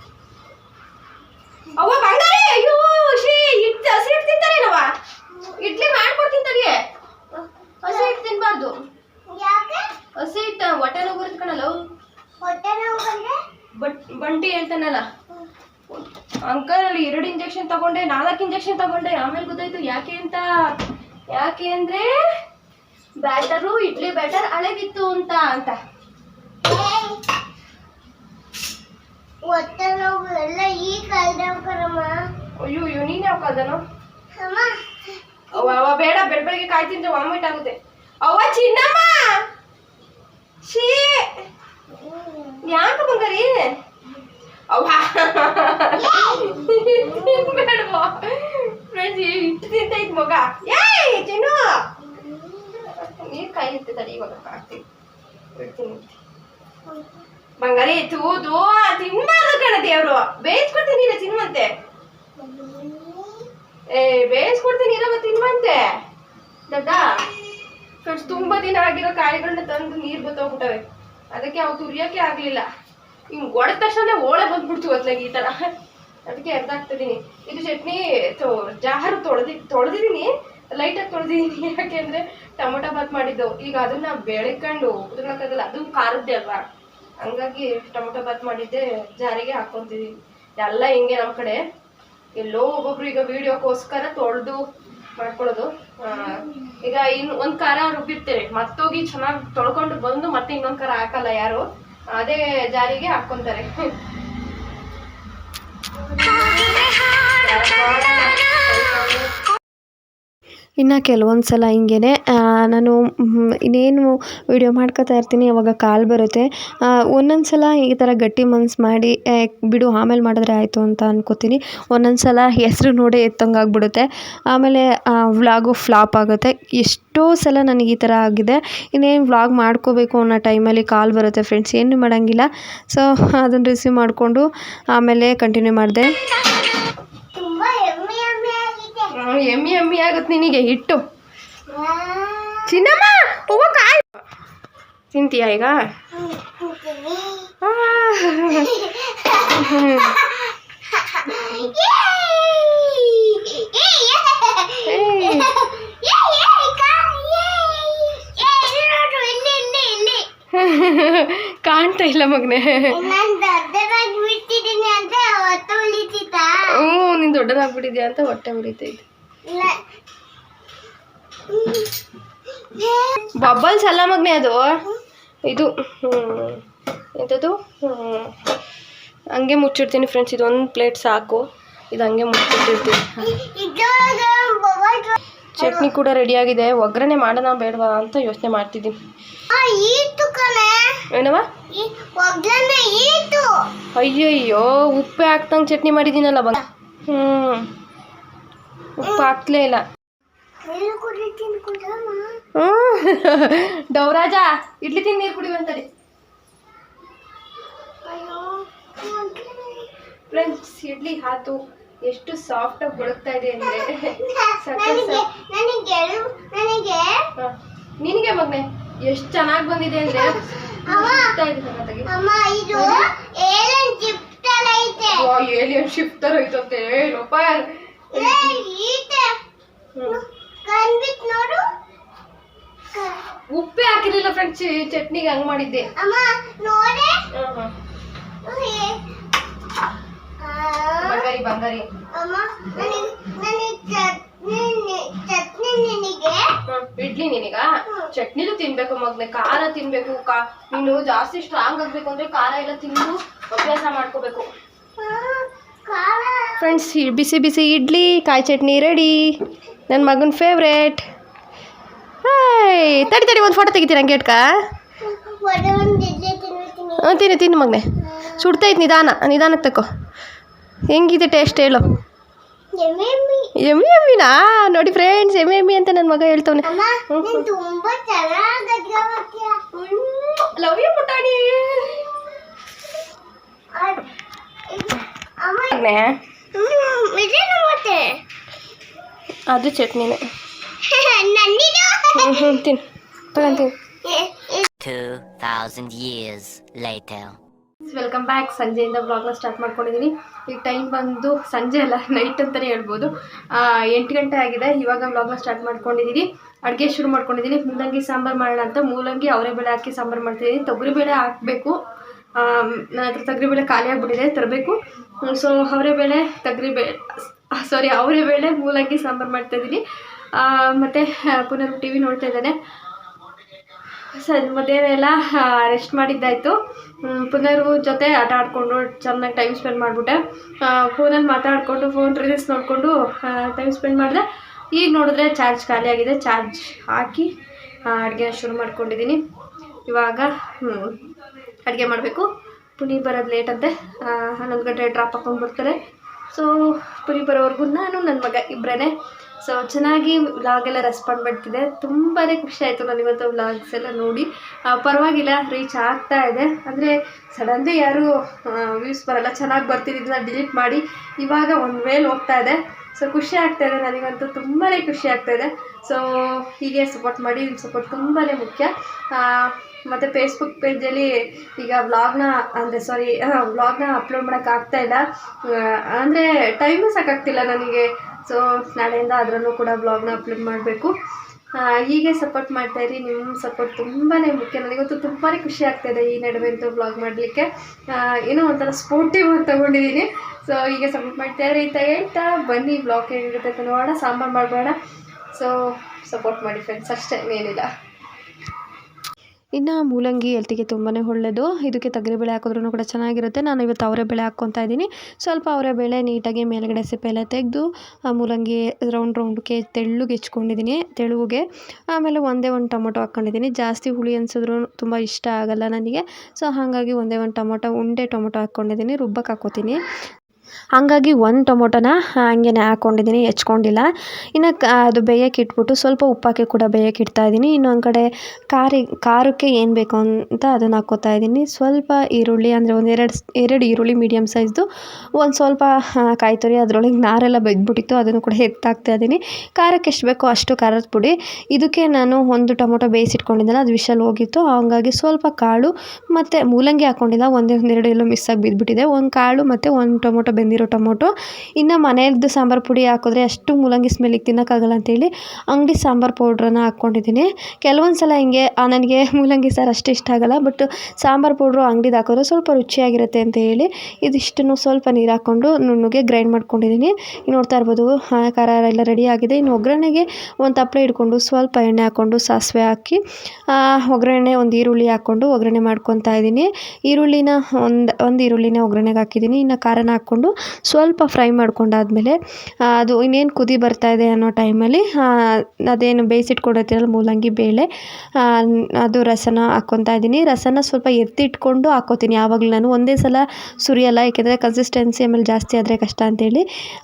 ಅವ್ವ ಬಂಗಾರಿ ಅಯ್ಯೋ ಶ್ರೀ ಹಿಟ್ಟು ಹಸಿ ಹಿಟ್ಟು ತಿಂತಾರೇನವ ಇಡ್ಲಿ ಮಾಡ್ಕೊಡ್ತೀನಿ ತಡಿಯೇ. ಹಸಿ ಹಿಟ್ಟು ತಿನ್ಬಾರ್ದು. ಯಾಕೆ? ಹಸಿ ಹಿಟ್ಟು ಹೊಟ್ಟೆ ನೋವು ಬರುತ್ತೆ ಕಣಲ್ಲ ಹೊಟ್ಟೆ ನೋವು ಬಟ್ ಬಂಟಿ ಹೇಳ್ತಾನಲ್ಲ ಅಂಕಲ್ ಎರಡು ಇಂಜೆಕ್ಷನ್ ತಗೊಂಡೆ ನಾಲ್ಕು ಇಂಜೆಕ್ಷನ್ ತಗೊಂಡೆ. ಆಮೇಲೆ ಗೊತ್ತಾಯ್ತು ಯಾಕೆ ಅಂತ? ಯಾಕೆ ಅಂದ್ರೆ ಬ್ಯಾಟರು ಇಡ್ಲಿ ಬ್ಯಾಟರ್ ಹಳೆದಿತ್ತು ಅಂತ ಅಂತ ಏಯ್, ಹೊಟ್ಟೆ ನೋವು ಎಲ್ಲ ಈ ಕಾಲದಾಗ ಕಣಮ್ಮ ಅಯ್ಯೋ ಅಯ್ಯೋ ನೀನ್ ಯಾವ ಅಮ್ಮ. ಅವ ಅವ ಬೇಡ ಬೆಳ ಬೆಳಗ್ಗೆ ಕಾಯಿ ತಿಂದ್ರೆ ವಾಮಿಟ್ ಆಗುತ್ತೆ. ಅವ್ವ ಚಿನ್ನಮ್ಮ! ಶೀ ಯಾಕೆ ಬಂಗಾರಿ? ಅವ್ವ. ಬೇಡವಾ ಫ್ರೆಂಡ್ಸ್ ಇಟ್ಟು ತಿಂತೈತ್ ಮಗ. ಏಯ್ ಚಿನ್ನು! ನೀರ್ ಕಾಯಿತ್ತೆ ತಡಿ ಇವಾಗ ಹಾಕ್ತೀನಿ ಬಂಗಾರಿ ತೂದು ತಿನ್ಬಾರ್ದು ಕಣ ದೇವ್ರು. ಬೇಯಿಸ್ಕೊಡ್ತೀನಿ ಇಲ್ಲ ತಿನ್ನುವಂತೆ. ಏ, ಬೇಯಿಸ್ಕೊಡ್ತೀನಿ ಇರವ ತಿನ್ವಂತೆ ದಡ್ಡ ಫ್ರೆಂಡ್ಸ್ ತುಂಬಾ ದಿನ ಆಗಿರೋ ಕಾಯಿಗಳನ್ನ ತಂದು ನೀರು ಬತ್ತೋಗ್ಬಿಟ್ಟವೆ. ಅದಕ್ಕೆ ಅವು ತುರಿಯೋಕೆ ಆಗ್ಲಿಲ್ಲ. ಹಿಂಗ್ ಹೊಡೆದ ತಕ್ಷಣ ಓಳೆ ಬಂದ್ಬಿಡ್ತು ಅತ್ಲಾಗ ಈ ತರ. ಅದಕ್ಕೆ ಅರ್ಧ ಆಗ್ತಿದ್ದೀನಿ ಇದು ಚಟ್ನಿ ಜಾರು ತೊಳೆದಿ ತೊಳೆದಿದ್ದೀನಿ ಲೈಟಾಗಿ ತೊಳೆದಿದ್ದೀನಿ ಯಾಕೆಂದ್ರೆ ಟೊಮೊಟೊ ಬಾತ್ ಮಾಡಿದ್ದು ಈಗ ಅದನ್ನ ಬೆಳ್ಕೊಂಡು ಉದ್ರಕ್ಕಾಗಲ್ಲ ಅದು ಖಾರದ್ದೇ ಅಲ್ವಾ? ಹಂಗಾಗಿ ಟೊಮೆಟೊ ಬಾತ್ ಮಾಡಿದ್ದೆ ಜಾರಿಗೆ ಹಾಕೊಂತೀವಿ ಎಲ್ಲ ಹಿಂಗೆ ನಮ್ಮ ಕಡೆ. ಎಲ್ಲೋ ಒಬ್ಬೊಬ್ರು ಈಗ ವಿಡಿಯೋಕ್ಕೋಸ್ಕರ ತೊಳೆದು ಮಾಡ್ಕೊಳ್ಳೋದು. ಈಗ ಇನ್ನು ಒಂದು ಖಾರ ರುಬ್ಬಿರ್ತೇವೆ ಮತ್ತೋಗಿ ಚೆನ್ನಾಗಿ ತೊಳ್ಕೊಂಡು ಬಂದು ಮತ್ತೆ ಇನ್ನೊಂದು ಖಾರ ಹಾಕಲ್ಲ ಯಾರು? ಅದೇ ಜಾರಿಗೆ ಹಾಕ್ಕೊಂತಾರೆ. ಇನ್ನು ಕೆಲವೊಂದು ಸಲ ಹಿಂಗೇ ನಾನು ಇನ್ನೇನು ವೀಡಿಯೋ ಮಾಡ್ಕೊತಾ ಇರ್ತೀನಿ ಆವಾಗ ಕಾಲ್ ಬರುತ್ತೆ. ಒಂದೊಂದು ಸಲ ಈ ಥರ ಗಟ್ಟಿ ಮನ್ಸು ಮಾಡಿ ಬಿಡು, ಆಮೇಲೆ ಮಾಡಿದ್ರೆ ಆಯಿತು ಅಂತ ಅಂದ್ಕೋತೀನಿ ಒಂದೊಂದು ಸಲ ಹೆಸರು ನೋಡೇ ಎತ್ತಂಗಾಗ್ಬಿಡುತ್ತೆ ಆಮೇಲೆ ವ್ಲಾಗು ಫ್ಲಾಪ್ ಆಗುತ್ತೆ. ಎಷ್ಟೋ ಸಲ ನನಗೆ ಈ ಥರ ಆಗಿದೆ. ಇನ್ನೇನು ವ್ಲಾಗ್ ಮಾಡ್ಕೋಬೇಕು ಅನ್ನೋ ಟೈಮಲ್ಲಿ ಕಾಲ್ ಬರುತ್ತೆ ಫ್ರೆಂಡ್ಸ್ ಏನು ಮಾಡೋಂಗಿಲ್ಲ. ಸೊ ಅದನ್ನು ರಿಸೀವ್ ಮಾಡಿಕೊಂಡು ಆಮೇಲೆ ಕಂಟಿನ್ಯೂ ಮಾಡಿದೆ. ಎಮ್ಮೆ ಎಮ್ಮೆ ಆಗಿದೆ ಎಮ್ಮಿ ಎಮ್ಮಿ ಆಗುತ್ತೆ ನಿನಗೆ ಹಿಟ್ಟು ಆ, ಚಿನ್ನಮ್ಮ ಹೂವು ಕಾಯಿ ತಿಂತೀಯಾ ಈಗ ಹ್ಮ್, ತಿಂತೀನಿ. ಆ. ಏಯ್. ಕಾಣ್ತಾ ಇಲ್ಲ ಮಗನೆ. ಹ್ಞೂ ನೀನು ದೊಡ್ಡದಾಗ್ಬಿಟ್ಟಿದ್ಯಾ ಅಂತ ಹೊಟ್ಟೆ ಉರಿತೈತೆ ಬಬಲ್ಸ್ ಅಲ್ಲ ಮಗನೆ ಅದು? ಇದು ಎಂಥದ್ದು ಹಂಗೆ ಮುಚ್ಚಿಡ್ತೀನಿ ಫ್ರೆಂಡ್ಸ್ ಇದೊಂದು ಪ್ಲೇಟ್ ಸಾಕು. ಇದು ಹಂಗೆ ಮುಚ್ಚಿಟ್ಟಿರ್ತೀನಿ. ಚಟ್ನಿ ಕೂಡ ರೆಡಿಯಾಗಿದೆ ಒಗ್ಗರಣೆ ಮಾಡೋಣ ಬೇಡವಾ ಅಂತ ಯೋಚನೆ ಮಾಡ್ತಿದ್ದೀನಿ. ಏನವ ಅಯ್ಯಯ್ಯೋ ಉಪ್ಪೆ ಹಾಕ್ದಂಗೆ ಚಟ್ನಿ ಮಾಡಿದ್ದೀನಲ್ಲ ಬಂಗ ಹ್ಞೂ ಉಪ್ಪು ಹಾಕ್ಲೇ ಇಲ್ಲ. ಹ್ಞೂ ಡೌರಾಜ ಇಡ್ಲಿ ತಿಂದು ನೀರು ಕುಡಿಯುವಂತಡಿ ಅಯ್ಯೋ ಫ್ರೆಂಡ್ಸ್ ಇಡ್ಲಿ ಹಾತು ಎಷ್ಟು ಸಾಫ್ಟಾಗಿ ಬಳುಕ್ತಾ ಇದೆ ಅಂದ್ರೆ ನನಗೆ ಮಗನೆ ಎಷ್ಟು ಚೆನ್ನಾಗಿ ಬಂದಿದೆ ಅಂದ್ರೆ ಏಲಿಯನ್ ಶಿಫ್ಟ್ ತರ ಐತಂತೆ ಏನಪ್ಪ ಉಪ್ಪೇ ಹಾಕಿರ್ಲಿಲ್ಲ ಫ್ರೆಂಡ್ಸ್ ಚಟ್ನಿಗೆ ಹಂಗ್ ಮಾಡಿದ್ದೆ. ಅಮ್ಮ ನೋಡೆ. ಬಂಗಾರಿ ಬಂಗಾರಿ. ಅಮ್ಮ ನನಗೆ ನನಗೆ ಚಟ್ನಿ ಚಟ್ನಿ ನಿನಗೆ? ಇಡ್ಲಿ ನಿನಗ? ಚಟ್ನಿಲು ತಿನ್ಬೇಕು ಮಗ್ನೆ ಖಾರ ತಿನ್ಬೇಕು ಕಾ ನೀನು ಜಾಸ್ತಿ ಸ್ಟ್ರಾಂಗ್ ಆಗ್ಬೇಕು ಅಂದ್ರೆ ಖಾರ ಎಲ್ಲ ತಿಂದು ಅಭ್ಯಾಸ ಮಾಡ್ಕೋಬೇಕು. ಫ್ರೆಂಡ್ಸ್ ಬಿಸಿ ಬಿಸಿ ಇಡ್ಲಿ ಕಾಯಿ ಚಟ್ನಿ ರೆಡಿ ನನ್ನ ಮಗನ ಫೇವ್ರೇಟ್ ಹಾಯ್ ತಡಿ ತಡಿ ಒಂದು ಫೋಟೋ ತೆಗಿತೀನಿ ಹಂಗೆ ಇಟ್ಕ. ಹ್ಞೂ ತಿನ್ನು ತಿನ್ನು. ಮಗನೆ. ಸುಡ್ತೈತೆ ನಿಧಾನ ನಿಧಾನಕ್ಕೆ ತಕೋ. ಹೆಂಗಿದೆ ಟೇಸ್ಟ್ ಹೇಳು. ಎಮ್ಮೆ ಎಮ್ಮೆ. ಎಮ್ಮಿ ಎಮ್ಮಿನಾ? ನೋಡಿ ಫ್ರೆಂಡ್ಸ್ ಎಮ್ಮಿ ಎಮ್ಮಿ ಅಂತ ನನ್ನ ಮಗ ಹೇಳ್ತವನೆ. ಲವ್ ಯು ಪುಟಾಣಿ. ಅದು ಚಟ್ನಿನೇ. ತಿನ್ ತಗೊಂತೀನಿ ಎ- ಎ- 2,000 years later. ವೆಲ್ಕಮ್ ಬ್ಯಾಕ್ ಸಂಜೆಯಿಂದ ಬ್ಲಾಗ್ನ ಸ್ಟಾರ್ಟ್ ಮಾಡ್ಕೊಂಡಿದ್ದೀನಿ ಈಗ ಟೈಮ್ ಬಂದು ಸಂಜೆ ಅಲ್ಲ ನೈಟ್ ಅಂತಲೇ ಹೇಳ್ಬೋದು. ಎಂಟು ಗಂಟೆ ಆಗಿದೆ. ಇವಾಗ ಬ್ಲಾಗ್ನ ಸ್ಟಾರ್ಟ್ ಮಾಡ್ಕೊಂಡಿದ್ದೀನಿ ಅಡುಗೆ ಶುರು ಮಾಡ್ಕೊಂಡಿದ್ದೀನಿ ಮೂಲಂಗಿ ಸಾಂಬಾರು ಮಾಡೋಣ ಅಂತ. ಮೂಲಂಗಿ ಅವರೇ ಬೆಳೆ ಹಾಕಿ ಸಾಂಬಾರು ಮಾಡ್ತಿದ್ದೀನಿ ತೊಗರಿಬೇಳೆ ಹಾಕಬೇಕು. ನನ್ನ ಹತ್ರ ತೊಗರಿಬೇಳೆ ಖಾಲಿ ಆಗಿಬಿಟ್ಟಿದೆ, ತರಬೇಕು. ಸೊ ಅವರೆಬೇಳೆ, ತೊಗರಿಬೇಳೆ ಸಾರಿ ಅವರೆಬೇಳೆ, ಮೂಲಂಗಿ ಸಾಂಬಾರು ಮಾಡ್ತಾಯಿದ್ದೀನಿ ಮತ್ತು, ಪುನರ್ ಟಿ ವಿ ನೋಡ್ತಾ ಇದ್ದಾನೆ. ಮಧ್ಯಾಹ್ನ ಎಲ್ಲ ರೆಸ್ಟ್ ಮಾಡಿದ್ದಾಯಿತು. ಪುನರ್ ಜೊತೆ ಆಟ ಆಡಿಕೊಂಡು ಚೆನ್ನಾಗಿ ಟೈಮ್ ಸ್ಪೆಂಡ್ ಮಾಡಿಬಿಟ್ಟೆ. ಫೋನಲ್ಲಿ ಮಾತಾಡಿಕೊಂಡು ಫೋನ್ ರಿಲೀಸ್ ನೋಡಿಕೊಂಡು ಟೈಮ್ ಸ್ಪೆಂಡ್ ಮಾಡಿದೆ. ಈಗ ನೋಡಿದ್ರೆ ಚಾರ್ಜ್ ಖಾಲಿಯಾಗಿದೆ ಚಾರ್ಜ್ ಹಾಕಿ ಅಡುಗೆ ಶುರು ಮಾಡ್ಕೊಂಡಿದ್ದೀನಿ. ಇವಾಗ ಅಡುಗೆ ಮಾಡಬೇಕು. ಪುನಿ ಬರೋದು ಲೇಟ್ ಅಂತೆ. ಹನ್ನೊಂದು ಗಂಟೆ ಡ್ರಾಪ್ ಹಾಕೊಂಡು ಬರ್ತಾರೆ. ಸೊ ಪುನಿ ಬರೋವರೆಗೂ ನಾನು ನನ್ನ ಮಗ ಇಬ್ಬರೇ ಸೊ ಚೆನ್ನಾಗಿ ವ್ಲಾಗೆಲ್ಲ ರೆಸ್ಪಾಂಡ್ ಮಾಡ್ತಿದೆ. ತುಂಬಾ ಖುಷಿ ಆಯಿತು ನನಗಂತೂ ವ್ಲಾಗ್ಸ್ ಎಲ್ಲ ನೋಡಿ. ಪರವಾಗಿಲ್ಲ ರೀಚ್ ಆಗ್ತಾ ಇದೆ. ಅಂದರೆ ಸಡನ್ಲಿ ಯಾರು ವ್ಯೂಸ್ ಬರಲ್ಲ. ಚೆನ್ನಾಗಿ ಬರ್ತಿದ್ದನ್ನ ಡಿಲೀಟ್ ಮಾಡಿ. ಇವಾಗ ಒಂದು ವೇಲ್ ಹೋಗ್ತಾ ಇದೆ. ಸೊ ಖುಷಿ ಆಗ್ತಾ ಇದೆ. ನನಗಂತೂ ತುಂಬಾ ಖುಷಿ ಆಗ್ತಾ ಇದೆ. ಸೊ ಹೀಗೆ ಸಪೋರ್ಟ್ ಮಾಡಿ ನಿಮ್ಮ ಸಪೋರ್ಟ್ ತುಂಬಾ ಮುಖ್ಯ. ಮತ್ತು ಫೇಸ್ಬುಕ್ ಪೇಜಲ್ಲಿ ಈಗ ವ್ಲಾಗ್ನ ಅಂದರೆ ಸಾರಿ ವ್ಲಾಗ್ನ ಅಪ್ಲೋಡ್ ಮಾಡೋಕ್ಕಾಗ್ತಾ ಇಲ್ಲ. ಅಂದರೆ ಟೈಮು ಸಾಕಾಗ್ತಿಲ್ಲ ನನಗೆ. ಸೊ ನಾಳೆಯಿಂದ ಅದರಲ್ಲೂ ಕೂಡ ಬ್ಲಾಗ್ನ ಅಪ್ಲೋಡ್ ಮಾಡಬೇಕು. ಹೀಗೆ ಸಪೋರ್ಟ್ ಮಾಡ್ತಾ ಇರಿ. ನಿಮ್ಮ ಸಪೋರ್ಟ್ ತುಂಬಾ ಮುಖ್ಯ. ನನಗಂತೂ ತುಂಬಾ ಖುಷಿ ಆಗ್ತಾಯಿದೆ ಈ ನಡುವೆ ಅಂತೂ ಬ್ಲಾಗ್ ಮಾಡಲಿಕ್ಕೆ. ಏನೋ ಒಂಥರ ಸ್ಪೋರ್ಟಿವ್ ಅಂತ ತಗೊಂಡಿದ್ದೀನಿ. ಸೊ ಹೀಗೆ ಸಪೋರ್ಟ್ ಮಾಡ್ತಾಯಿರಿ ಅಂತ ಹೇಳ್ತಾ ಬನ್ನಿ ಬ್ಲಾಗ್ ಅಂತ ನೋಡೋಣ. ಸಾಂಬಾರು ಮಾಡಬೇಡ ಸೊ ಸಪೋರ್ಟ್ ಮಾಡಿ ಫ್ರೆಂಡ್ಸ್ ಅಷ್ಟೇ, ಏನಿಲ್ಲ. ಇನ್ನು ಮೂಲಂಗಿ ಹೆಲ್ತಿಗೆ ತುಂಬಾ ಒಳ್ಳೆಯದು ಇದಕ್ಕೆ ತೊಗರಿಬೇಳೆ ಹಾಕಿದ್ರೂ ಕೂಡ ಚೆನ್ನಾಗಿರುತ್ತೆ. ನಾನು ಇವತ್ತು ಅವರೆಬೇಳೆ ಹಾಕ್ಕೊತಾ ಇದ್ದೀನಿ. ಸ್ವಲ್ಪ ಅವರೆಬೇಳೆ ನೀಟಾಗಿ ಮೇಲುಗಡೆ ಸಿಪ್ಪೆ ಎಲ್ಲ ತೆಗೆದು, ಆ ಮೂಲಂಗಿ ರೌಂಡ್ ರೌಂಡ್ಗೆ ತೆಳ್ಳಗೆ ಹೆಚ್ಕೊಂಡಿದ್ದೀನಿ ತೆಳುವಿಗೆ ಆಮೇಲೆ ಒಂದೇ ಒಂದು ಟೊಮೊಟೊ ಹಾಕ್ಕೊಂಡಿದ್ದೀನಿ. ಜಾಸ್ತಿ ಹುಳಿ ಅನ್ಸಿದ್ರು ತುಂಬ ಇಷ್ಟ ಆಗಲ್ಲ ನನಗೆ. ಸೊ, ಹಾಗಾಗಿ ಒಂದೇ ಒಂದು ಟೊಮೊಟೊ, ಉಂಡೆ ಟೊಮೊಟೊ ಹಾಕ್ಕೊಂಡಿದ್ದೀನಿ. ರುಬ್ಬಕ್ಕೆ ಹಾಕ್ಕೋತೀನಿ ಹಂಗಾಗಿ ಒಂದು ಟೊಮೊಟೊನ ಹಾಗೇನೆ ಹಾಕ್ಕೊಂಡಿದ್ದೀನಿ ಹೆಚ್ಕೊಂಡಿಲ್ಲ. ಇನ್ನು ಅದು ಬೇಯಕ್ಕೆ ಇಟ್ಬಿಟ್ಟು ಸ್ವಲ್ಪ ಉಪ್ಪಾಕಿ ಕೂಡ ಬೇಯಕ್ಕೆ ಇಡ್ತಾ ಇದ್ದೀನಿ. ಇನ್ನೊಂದು ಕಡೆ ಖಾರ ಖಾರಕ್ಕೆ ಏನು ಬೇಕು ಅಂತ ಅದನ್ನು ಹಾಕ್ಕೋತಾ ಇದ್ದೀನಿ. ಸ್ವಲ್ಪ ಈರುಳ್ಳಿ, ಅಂದರೆ ಒಂದು ಎರಡು ಎರಡು ಈರುಳ್ಳಿ ಮೀಡಿಯಮ್ ಸೈಜ್ದು ಒಂದು ಸ್ವಲ್ಪ ಕಾಯಿ ತುರಿ ಅದರೊಳಗೆ ನಾರೆಲ್ಲ ಬೆದ್ದುಬಿಟ್ಟಿತ್ತು ಅದನ್ನು ಕೂಡ ಎತ್ತಾಕ್ತಾ ಇದ್ದೀನಿ. ಖಾರಕ್ಕೆ ಎಷ್ಟು ಬೇಕೋ ಅಷ್ಟು ಖಾರದ ಪುಡಿ. ಇದಕ್ಕೆ ನಾನು ಒಂದು ಟೊಮೊಟೊ ಬೇಯಿಸಿಟ್ಕೊಂಡಿದ್ದೆಲ್ಲ, ಅದು ವಿಷಲ್ ಹೋಗಿತ್ತು. ಹಂಗಾಗಿ ಸ್ವಲ್ಪ ಕಾಳು, ಮತ್ತು ಮೂಲಂಗಿ ಹಾಕ್ಕೊಂಡಿಲ್ಲ ಒಂದೇ, ಒಂದೆರಡು ಎಲ್ಲೋ ಮಿಸ್ಸಾಗಿ ಆಗಿ ಬಿದ್ದುಬಿಟ್ಟಿದೆ ಒಂದು ಕಾಳು ಮತ್ತು ಒಂದು ಟೊಮೊಟೊ ಬೆಂದಿರೋ ಟೊಮೊಟೊ. ಇನ್ನು ಮನೆಯದ್ದು ಸಾಂಬಾರು ಪುಡಿ ಹಾಕಿದ್ರೆ ಅಷ್ಟು ಮೂಲಂಗಿ ಸ್ಮೆಲ್ಲಿಗೆ ತಿನ್ನೋಕ್ಕಾಗಲ್ಲ ಅಂತೇಳಿ ಅಂಗಡಿ ಸಾಂಬಾರು ಪೌಡ್ರನ್ನ ಹಾಕ್ಕೊಂಡಿದ್ದೀನಿ. ಕೆಲವೊಂದು ಸಲ ಹಿಂಗೆ ನನಗೆ ಮೂಲಂಗಿ ಸಾರು ಅಷ್ಟು ಇಷ್ಟ ಆಗಲ್ಲ ಬಟ್ ಸಾಂಬಾರು ಪೌಡ್ರು ಅಂಗಡಿದು ಹಾಕಿದ್ರೆ ಸ್ವಲ್ಪ ರುಚಿಯಾಗಿರುತ್ತೆ ಅಂತ ಹೇಳಿ ಇದಿಷ್ಟನ್ನು ಸ್ವಲ್ಪ ನೀರು ಹಾಕ್ಕೊಂಡು ನುಣ್ಣಗೆ ಗ್ರೈಂಡ್ ಮಾಡ್ಕೊಂಡಿದ್ದೀನಿ. ನೋಡ್ತಾ ಇರ್ಬೋದು ಖಾರ ಎಲ್ಲ ರೆಡಿ ಆಗಿದೆ. ಇನ್ನು ಒಗ್ಗರಣೆಗೆ ಒಂದು ತಪ್ಪಲೆ ಇಟ್ಕೊಂಡು ಸ್ವಲ್ಪ ಎಣ್ಣೆ ಹಾಕ್ಕೊಂಡು ಸಾಸಿವೆ ಹಾಕಿ ಒಗ್ಗರಣೆ ಒಂದು ಈರುಳ್ಳಿ ಹಾಕ್ಕೊಂಡು ಒಗ್ಗರಣೆ ಮಾಡ್ಕೊತಾ ಇದ್ದೀನಿ. ಈರುಳ್ಳಿನ ಒಂದು ಒಂದು ಈರುಳ್ಳಿನ ಒಗ್ಗರಣೆಗೆ ಹಾಕಿದ್ದೀನಿ. ಇನ್ನು ಖಾರನ ಹಾಕ್ಕೊಂಡು ಸ್ವಲ್ಪ ಫ್ರೈ ಮಾಡ್ಕೊಂಡಾದ್ಮೇಲೆ ಅದು ಇನ್ನೇನು ಕುದಿ ಬರ್ತಾ ಇದೆ ಅನ್ನೋ ಟೈಮಲ್ಲಿ ಅದೇನು ಬೇಯಿಸಿಟ್ಕೊಂಡಿರ್ತೀರಲ್ಲ ಮೂಲಂಗಿ ಬೇಳೆ ಅದು ರಸನ ಹಾಕ್ಕೊತಾ ಇದ್ದೀನಿ ರಸನ ಸ್ವಲ್ಪ ಎತ್ತಿಟ್ಕೊಂಡು ಹಾಕೋತೀನಿ ಯಾವಾಗಲೂ ನಾನು ಒಂದೇ ಸಲ ಸುರಿಯಲ್ಲ ಏಕೆಂದರೆ ಕನ್ಸಿಸ್ಟೆನ್ಸಿ ಆಮೇಲೆ ಜಾಸ್ತಿ ಆದರೆ ಕಷ್ಟ ಅಂತೇಳಿ.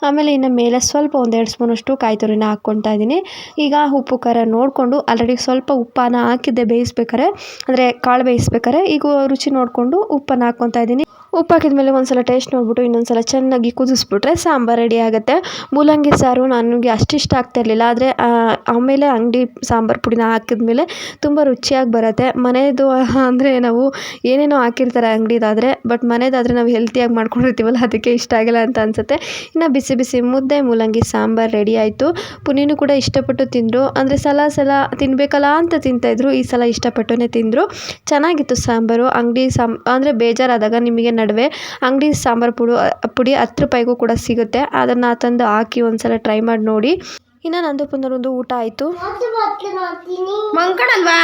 ಆಮೇಲೆ ಇನ್ನು ಮೇಲೆ ಸ್ವಲ್ಪ ಒಂದೆರಡು ಸ್ಪೂನಷ್ಟು ಕಾಯಿ ತುರಿನ ಹಾಕ್ಕೊತಾ ಇದ್ದೀನಿ ಈಗ ಉಪ್ಪು, ಖಾರ ನೋಡಿಕೊಂಡು ಆಲ್ರೆಡಿ ಸ್ವಲ್ಪ ಉಪ್ಪನ್ನು ಹಾಕಿದ್ದೆ ಬೇಯಿಸ್ಬೇಕಾರೆ ಅಂದರೆ ಕಾಳು ಬೇಯಿಸ್ಬೇಕಾರೆ ಈಗ ರುಚಿ ನೋಡಿಕೊಂಡು ಉಪ್ಪನ್ನು ಹಾಕ್ಕೊತಾ ಇದ್ದೀನಿ ಉಪ್ಪು ಹಾಕಿದ್ಮೇಲೆ ಒಂದು ಸಲ ಟೇಸ್ಟ್ ನೋಡಿಬಿಟ್ಟು ಇನ್ನೊಂದು ಸಲ ಚೆನ್ನಾಗಿ ಕುದಿಸ್ಬಿಟ್ರೆ ಸಾಂಬಾರು ರೆಡಿ ಆಗುತ್ತೆ. ಮೂಲಂಗಿ ಸಾರು ನನಗೆ ಅಷ್ಟು ಇಷ್ಟ ಆಗ್ತಾ ಇರಲಿಲ್ಲ, ಆದರೆ ಆಮೇಲೆ ಅಂಗಡಿ ಸಾಂಬಾರು ಪುಡಿನ ಹಾಕಿದ್ಮೇಲೆ ತುಂಬ ರುಚಿಯಾಗಿ ಬರುತ್ತೆ. ಮನೆಯದು ಅಂದರೆ ನಾವು ಏನೇನೋ ಹಾಕಿರ್ತಾರೆ ಅಂಗಡಿದಾದರೆ ಬಟ್ ಮನೆಯದಾದರೆ ನಾವು ಹೆಲ್ತಿಯಾಗಿ ಮಾಡ್ಕೊಂಡಿರ್ತೀವಲ್ಲ, ಅದಕ್ಕೆ ಇಷ್ಟ ಆಗಿಲ್ಲ ಅಂತ ಅನಿಸುತ್ತೆ. ಇನ್ನು ಬಿಸಿ ಬಿಸಿ ಮುದ್ದೆ, ಮೂಲಂಗಿ ಸಾಂಬಾರು ರೆಡಿ ಆಯಿತು. ಪುನೀನು ಕೂಡ ಇಷ್ಟಪಟ್ಟು ತಿಂದರು. ಅಂದರೆ ಸಲ ಸಲ ತಿನ್ನಬೇಕಲ್ಲ ಅಂತ ತಿಂತಾಯಿದ್ರು ಈ ಸಲ ಇಷ್ಟಪಟ್ಟು ತಿಂದರು. ಚೆನ್ನಾಗಿತ್ತು ಸಾಂಬಾರು. ಅಂಗಡಿ ಸಾಂಬ್ ಅಂದರೆ ಬೇಜಾರಾದಾಗ ನಿಮಗೆ ನಡುವೆ ಅಂಗಡಿ ಸಾಂಬಾರು ಪುಡು ಪುಡಿ ಹತ್ತು ರೂಪಾಯಿಗೂ ಕೂಡ ಸಿಗುತ್ತೆ. ಅದನ್ನು ತಂದು ಹಾಕಿ ಒಂದ್ಸಲ ಟ್ರೈ ಮಾಡಿ ನೋಡಿ. ಇನ್ನು ನಂದು ಪುನರೊಂದು ಊಟ ಆಯಿತು. ಮಂಕಣಲ್ವಾ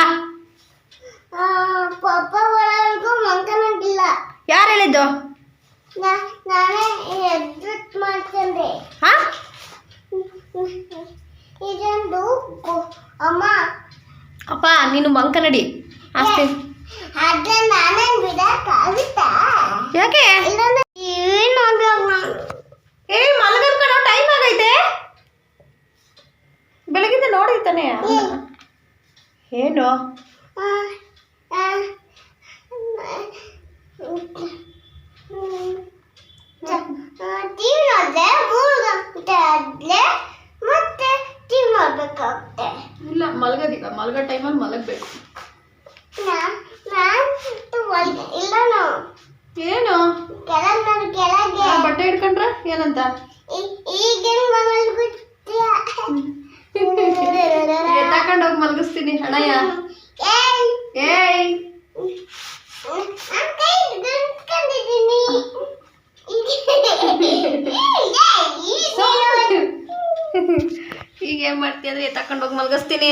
ಯಾರು ಹೇಳಿದ್ದು? ಅಪ್ಪ ನೀನು ಮಂಕನಡಿ ಅಷ್ಟೇ. ಯಾಕೆ? ಏ ಮಲಗನ್ ಕಣೋ ಟೈಮ್ ಆಗೈತೆ. ಬೆಳಗಿಂದ ಏನು? ಮತ್ತೆ ಟಿವಿ ನೋಡ್ಬೇಕಾಗುತ್ತೆ ಇಲ್ಲ ಮಲಗದಿಲ್ಲ. ಮಲಗೋ ಟೈಮಲ್ಲಿ ಮಲಗಬೇಕು. ಏನು? ಬಟ್ಟೆ ಹಿಡ್ಕೊಂಡ್ರೆ ಏನಂತ? ಹೋಗಿ ಮಲಗಿಸ್ತೀನಿ ಅಣ್ಣಯ್ಯ ಏಯ್. ಈಗ ಏನ್ ಮಾಡ್ತೀಯ ಅಂದ್ರೆ ತಗೊಂಡು ಹೋಗಿ ಮಲಗಿಸ್ತೀನಿ.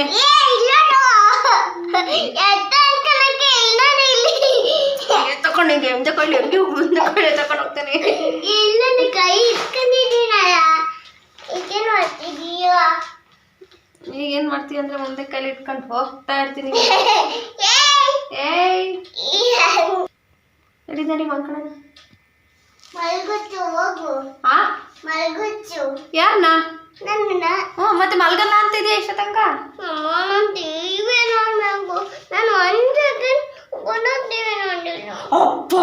ತಗೊಂಡು ಹಿಂಗೆ ತಗೊಂಡು ಹೆಂಗೆ ತಗೊಂಡು ತಗೊಂಡು ಹೋಗ್ತೀನಿ. ಕೈ ಇಟ್ಕೊಂಡಿದ್ದೀನಲ್ಲ ಈಗೇನು ಮಾಡ್ತಿದೀಯ? ಈಗ ಏನ್ ಮಾಡ್ತೀಯ ಅಂದ್ರೆ ಮುಂದೆ ಕೈಲಿ ಇಟ್ಕೊಂಡು ಹೋಗ್ತಾ ಇರ್ತೀನಿ. ಏಯ್! ನಡಿ ನಡಿ ಮಲ್ಕೊಳ ಮಲ್ಗುಚ್ಚು ಹೋಗು. ಆ? ಮಲ್ಗುಚ್ಚು ಯಾರನ್ನ ನನ್ನ ಹ್ಞೂ ಮತ್ತೆ ಮಲ್ಗಲ್ಲ ಅಂತಿದ್ಯಾ ಇಷ್ಟ ತನಕ ನಾನು ಒಂದು ಸೆಕೆಂಡ್ ಒಂದೊಂದು ಟಿವಿ ನೋಡಿಲ್ಲ ಅಪ್ಪ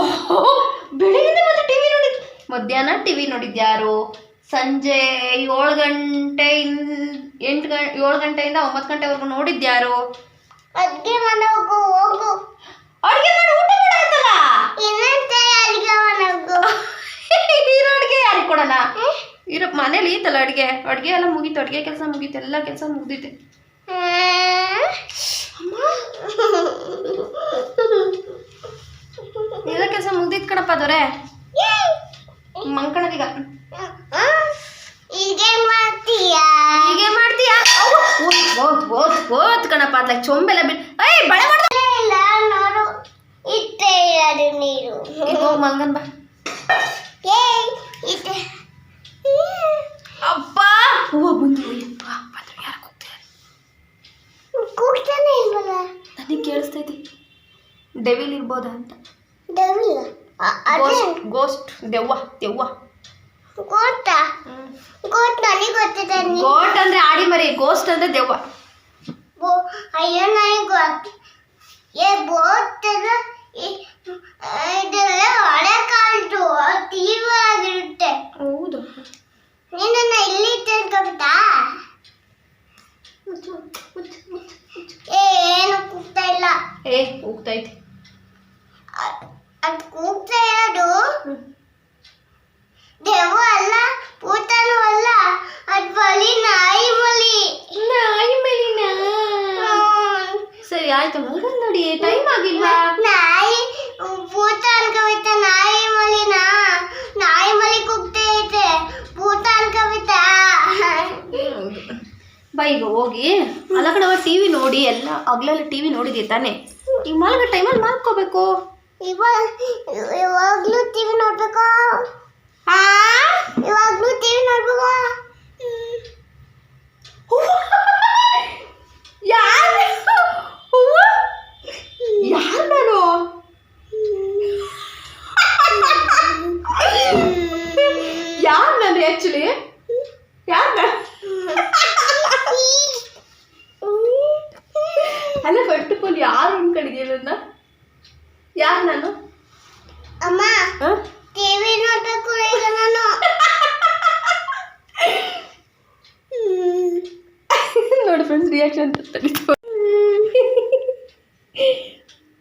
ಬೆಳಿಗ್ಗೆ ಮತ್ತೆ ಟಿವಿ ನೋಡಿದ್ ಮಧ್ಯಾಹ್ನ ಟಿವಿ ನೋಡಿದ್ಯಾರು ಸಂಜೆ ಏಳು ಗಂಟೆ ಎಂಟು ಗಂಟೆ ಏಳು ಗಂಟೆಯಿಂದ ಒಂಬತ್ತು ಗಂಟೆವರೆಗೂ ನೋಡಿದ್ಯಾರು ಅಡ್ಗೆ ಮಾಡೋಗು ಹೋಗು ಅಡುಗೆ ಮಾಡಿ ಊಟ ಮಾಡಾಯ್ತಲ್ಲ ಇನ್ನೊಂದ್ಸಲ ಅಡ್ಗೆ ಮಾಡೋಗು. ಇರೋ ಅಡುಗೆ ಯಾರಿಗೆ ಕೊಡೋಣ? ಇರೋ ಮನೇಲಿ ಈತಲ್ಲ ಅಡುಗೆ? ಅಡುಗೆ ಎಲ್ಲ ಮುಗೀತು ಅಡುಗೆ ಕೆಲಸ ಮುಗೀತು ಎಲ್ಲ ಕೆಲಸ ಮುಗ್ದೈತೆ ಎಲ್ಲ ಕೆಲಸ ಮುಗ್ದಿತ್ ಕಣಪ್ಪ ದೊರೆ. ಮಂಕಣದೀಗ. ಹೀಗೆ ಮಾಡ್ತೀಯಾ? ಓದ್ ಓದ್ ಓದ್ ಕಣಪ್ಪ ಅದ್ಲಾಗ ಚೊಂಬೆಲ್ಲ ಬಿಡ್ ಏಯ್ ಬಳೆ ಮಾಡ್ದ ನೀರು ಹೋಗಿ ಮಲ್ಗನ್ ಬಾ ಅಪ್ಪ ಹೂವು ಯಾರು ಕೂಗ್ತಾರೆ ಕೂಗ್ತಾನೆ ಇಲ್ವಲ್ಲ? ನನಗೆ ಕೇಳಿಸ್ತೈತಿ ಡೆವಿಲ್ ಇರ್ಬೋದಾ ಅಂತ. ಡೆವಿಲ್ ಅದೇ ಗೋಸ್ಟ್ ದೆವ್ವ ದೆವ್ವ. ಗೊತ್ತಾ ಗೋಟ್ ನನಗೆ ಗೊತ್ತಿದೆ ಗೋಟ್ ಅಂದ್ರೆ ಆಡಿ ಮರಿ ಗೋಸ್ಟ್ ಅಂದ್ರೆ ದೆವ್ವ. ಬೋ ಅಯ್ಯೋ ನನಗೆ ಗೊತ್ತು ಏ ಬೋಟ್ ಇದೆಲ್ಲ ಹಳೆ ಕಾಲದ್ದು ತೀವ್ರವಾಗಿರುತ್ತೆ ಹೌದು. ನೀನನ್ನ ಇಲ್ಲಿ ತಿಳ್ಕೊಬಿಟ್ಟಾ ಏನು ಕೂಗ್ತಾ ಇಲ್ಲ? ಏ ಹೋಗ್ತೈತಿ ಅ- ಅದ್ ಕೂಗ್ತಾ ಇರೋದು? ದೆವ್ವ ಅಲ್ಲ ಭೂತನೂ ಅಲ್ಲ ಅದು ಬಲಿ ನಾಯಿ ಮಲಿ ನಾಯಿ ಮೇಲಿನ. ಸರಿ ಆಯ್ತು ಮಲ್ಗನ್ ನೋಡಿ ಟೈಮ್ ಆಗಿಲ್ವಾ ನಾಯಿ ಭೂತ ಅನ್ಕೋಬಿಟ್ಟ ನಾಯಿ ಮಲಿನ ನಾಯಿ ಮಲಿ ಕೂಗ್ತಾ ಐತೆ ಭೂತ ಅನ್ಕೋಬಿಟ್ಟ ಬಾ ಈಗ ಹೋಗಿ. ಅಲ್ಲ ಅವ ಟಿ ವಿ ನೋಡಿ ಎಲ್ಲ ಹಗ್ಲಲ್ಲಿ ಟಿ ವಿ ನೋಡಿದಿ ತಾನೆ. ಈಗ ಮಲಗ ಟೈಮಲ್ಲಿ ಮಲ್ಕೋಬೇಕು. ಇವಾಗ ಇವಾಗ್ಲೂ ಟಿವಿ ನೋಡ್ಬೇಕು. ಇವಾಗ್ಲೂ ಟಿವಿ ನೋಡ್ಬೇಕು. ಯಾರು ಯಾರು ನಾನು? ಯಾರು ನಾನು ಆ್ಯಕ್ಚುಲಿ ಯಾರು ನಾನು? ಅಲ್ಲ ಆಲ್ ಯಾರು ಅನ್ಕೊಂಡಿದ್ಯ ನನ್ನ ಯಾರು ನಾನು? ಅಮ್ಮ ಟಿವಿ ನೋಡ್ಬೇಕು ಈಗ ನಾನು. ನೋಡಿ ಫ್ರೆಂಡ್ಸ್ ರಿಯಾಕ್ಷನ್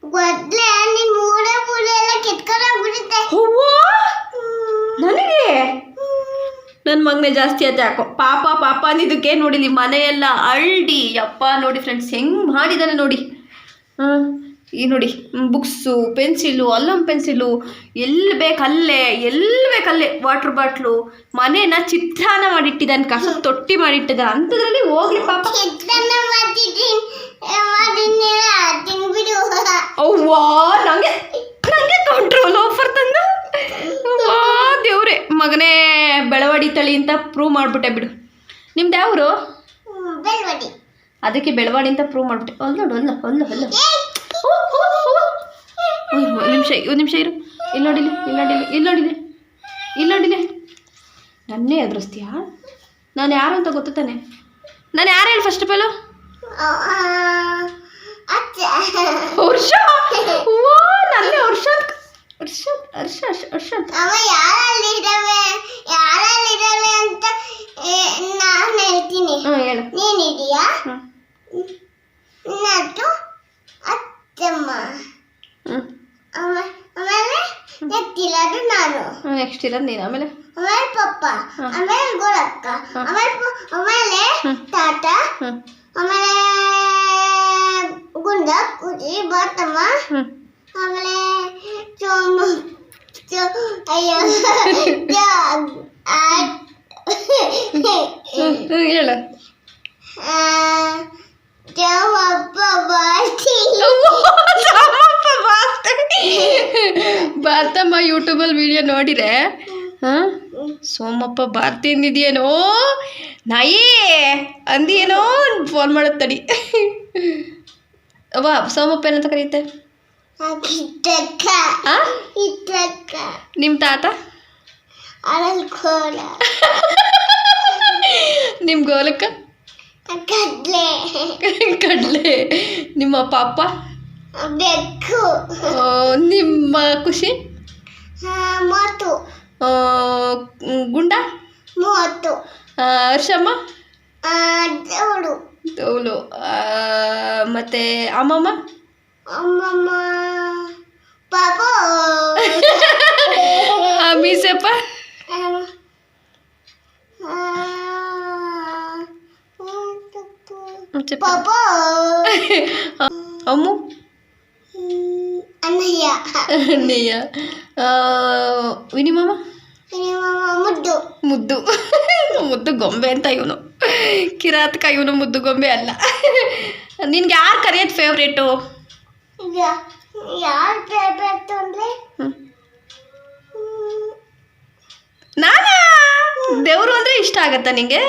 ಗೊದ್ಲೆ ನಿನ್ ಮೂಳೆ ಮೂಳೆ ಎಲ್ಲ ಕಿತ್ಕೊಂಡೋಗ್ಬಿಡುತ್ತೆ ನನಗೆ ಜಾಸ್ತಿ ಆಯ್ತು ಯಾಕೋ ಪಾಪ ಪಾಪ ಅಂದಿದ್ದಕ್ಕೆ ನೋಡಿ ನಿಮ್ಮ ಮನೆಯೆಲ್ಲ ಅಳ್ಡಿ. ಅಪ್ಪ ನೋಡಿ ಫ್ರೆಂಡ್ಸ್ ಹೆಂಗೆ ಮಾಡಿದ್ದಾನೆ ನೋಡಿ. ಹಾಂ ಈ ನೋಡಿ ಬುಕ್ಸು ಪೆನ್ಸಿಲು ಅಲ್ಲಂ ಪೆನ್ಸಿಲು ಎಲ್ಲಿ ಬೇಕಲ್ಲೇ ಎಲ್ಲಿ ಬೇಕಲ್ಲೇ ವಾಟರ್ ಬಾಟ್ಲು ಮನೇನ ಚಿತ್ರಾನ್ನ ಮಾಡಿಟ್ಟಿದ್ದಾನೆ ಕಸ ತೊಟ್ಟಿ ಮಾಡಿಟ್ಟಿದ್ದ ಅಂಥದ್ರಲ್ಲಿ ಹೋಗ್ಲಿ ಪಾಪ. ಅವ್ವಾ ನಂಗೆ ನಂಗೆ ಕಂಟ್ರೋಲ್ ಆಫರ್ ತಂದು. ದೇವ್ರೆ ಮಗನೇ ಬೆಳವಡಿ ತಳಿ ಅಂತ ಪ್ರೂವ್ ಮಾಡ್ಬಿಟ್ಟೆ ಬಿಡು. ನಿಮ್ದು ಯಾವ್ರು? ಅದಕ್ಕೆ ಬೆಳವಾಡಿ ಅಂತ ಪ್ರೂವ್ ಮಾಡಿಬಿಟ್ಟೆ. ಅಲ್ಲ ನೋಡು ಅಲ್ಲ ಅಲ್ಲ! ಒಂದು ನಿಮಿಷ ಒಂದು ನಿಮಿಷ ಇರು. ಇಲ್ಲಿ ನೋಡಿಲಿ ಇಲ್ಲಿ ನೋಡಿಲಿ ಇಲ್ಲಿ ನೋಡಿಲಿ ಇಲ್ಲಿ ನೋಡಿಲಿ. ನನ್ನೇ ಎದುರಿಸ್ತೀಯಾ? ನಾನು ಯಾರು ಅಂತ ಗೊತ್ತು ತಾನೆ? ನಾನು ಯಾರು ಹೇಳಿ ಫಸ್ಟ್ ಆಫ್ ಆಲು ವರ್ಷ ಓ ನನ್ನೇ ವರ್ಷದ್ ವರ್ಷದ್ ಹರ್ಷ ಹರ್ಷದ್ ಅವ ಯಾರಲ್ಲಿ ಇದಾವೆ ಯಾರಲ್ಲಿ ಇದಾವೆ ಅಂತ ನಾನು ಹೇಳ್ತೀನಿ. ಹ್ಞೂ ಹೇಳು. ನಟ್ಟು ಅತ್ತಮ್ಮ. ಹ್ಞೂ ಆಮೇಲೆ ಆಮೇಲೆ ಎತ್ತಿರೋದು ನಾನು. ಹ್ಞೂ ನೆಕ್ಸ್ಟ್ ಇರೋದು ನೀನು. ಆಮೇಲೆ? ಆಮೇಲೆ ಪಪ್ಪ ಹ. ಆಮೇಲೆ ಗೋಳಕ್ಕ ಹ. ಆಮೇಲೆ ಪ- ಆಮೇಲೆ ಹ. ತಾತ ಹ್ಞೂ ಆಮೇಲೆ ಗುಂಡ ಕುಜಿ ಬಾತಮ್ಮ ಹ್ಞೂ ಆಮೇಲೆ ಚೋಮ ಚೋ ಅಯ್ಯೋ ಹೇಳು. ಚೋಮಪ್ಪ ಭಾರತಮ್ಮ ಯೂಟ್ಯೂಬಲ್ಲಿ ವಿಡಿಯೋ ನೋಡಿರೆ ಹಾಂ? ಸೋಮಪ್ಪ ಭಾರತಿ ಅಂದಿದ್ಯೇನೋ? ನಾಯಿ ಅಂದಿಯೇನೋ ಫೋನ್ ಮಾಡುತ್ತಡಿ ಅವ ಸೋಮಪ್ಪ ಏನಂತ ಇಟ್ಟಕ್ಕ ನಿಮ್ಮ ತಾತ? ನಿಮ್ಮ ಗೋಲಕ್ಕ? ಕಡ್ಲೆ. ಕಡ್ಲೆ. ನಿಮ್ಮ ಪಾಪ ಬೆಕ್ಕು. ನಿಮ್ಮ ಖುಷಿ? ಆ, ಗುಂಡ? ಮೂವತ್ತು. ಹರ್ಷಮ್ಮ? ತೌಲು ಮತ್ತು ಅಮ್ಮಮ್ಮ? ಅಮ್ಮಮ್ಮ ಪಾಪ ಆ, ಮೀಸೆಪ್ಪ ಮುಚ್ಚಪ್ಪ. ಪಾಪ ಅಮ್ಮು ಅಣ್ಣಯ್ಯ ಅಣ್ಣಯ್ಯ ಆ, ವಿನಿಮಮ್ಮ ನಿಮ್ಮಮ್ಮ ಮುದ್ದು ಮುದ್ದು ಮುದ್ದು ಗೊಂಬೆ ಅಂತ ಇವನು ಕಿರಾತಕ ಇವನು ಮುದ್ದು ಗೊಂಬೆ ಅಲ್ಲ ನಿನ್ಗೆ ಯಾರು ಕರೆಯೋದು ಫೇವ್ರೇಟು ಈಗ ಯಾರು ಫೇವ್ರೆಟ್ ಅಂದ್ರೆ ನಾನಾ? ದೇವರು ಅಂದರೆ ಇಷ್ಟ ಆಗತ್ತಾ ನಿಂಗೆ?